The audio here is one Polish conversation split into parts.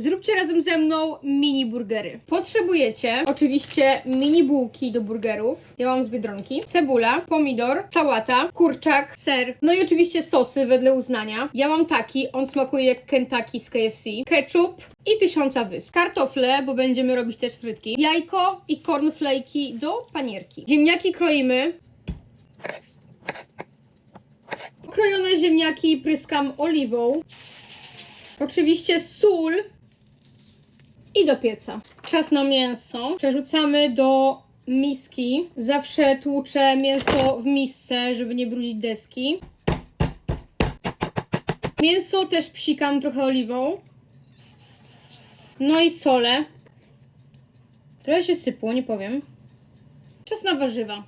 Zróbcie razem ze mną mini burgery. Potrzebujecie oczywiście mini bułki do burgerów. Ja mam z Biedronki. Cebula, pomidor, sałata, kurczak, ser. No i oczywiście sosy wedle uznania. Ja mam taki, on smakuje jak Kentucky z KFC. Ketchup i tysiąca wysp. Kartofle, bo będziemy robić też frytki. Jajko i cornflake'i do panierki. Ziemniaki kroimy. Krojone ziemniaki pryskam oliwą. Oczywiście sól i do pieca. Czas na mięso. Przerzucamy do miski. Zawsze tłuczę mięso w misce, żeby nie brudzić deski. Mięso też psikam trochę oliwą. No i solę. Trochę się sypło, nie powiem. Czas na warzywa.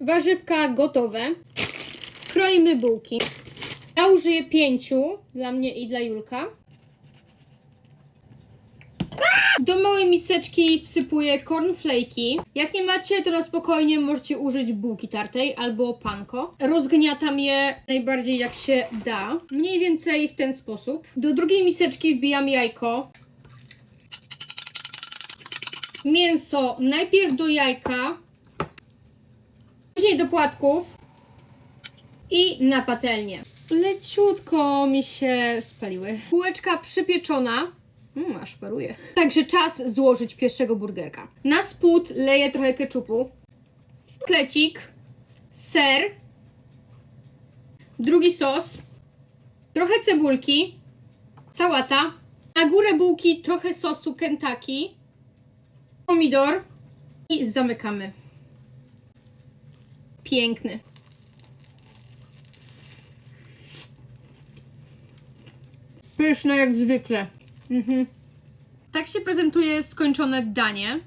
Warzywka gotowe. Kroimy bułki. Ja użyję pięciu dla mnie i dla Julka. Do małej miseczki wsypuję cornflake'i. Jak nie macie, to na spokojnie możecie użyć bułki tartej albo panko. Rozgniatam je najbardziej jak się da. Mniej więcej w ten sposób. Do drugiej miseczki wbijam jajko. Mięso najpierw do jajka, później do płatków i na patelnię. Leciutko mi się spaliły. Bułeczka przypieczona. Mmm, aż paruje. Także czas złożyć pierwszego burgerka. Na spód leję trochę keczupu, klecik, ser, drugi sos, trochę cebulki, sałata, na górę bułki trochę sosu Kentucky, pomidor i zamykamy. Piękny. Pyszne jak zwykle. Mhm. Tak się prezentuje skończone danie.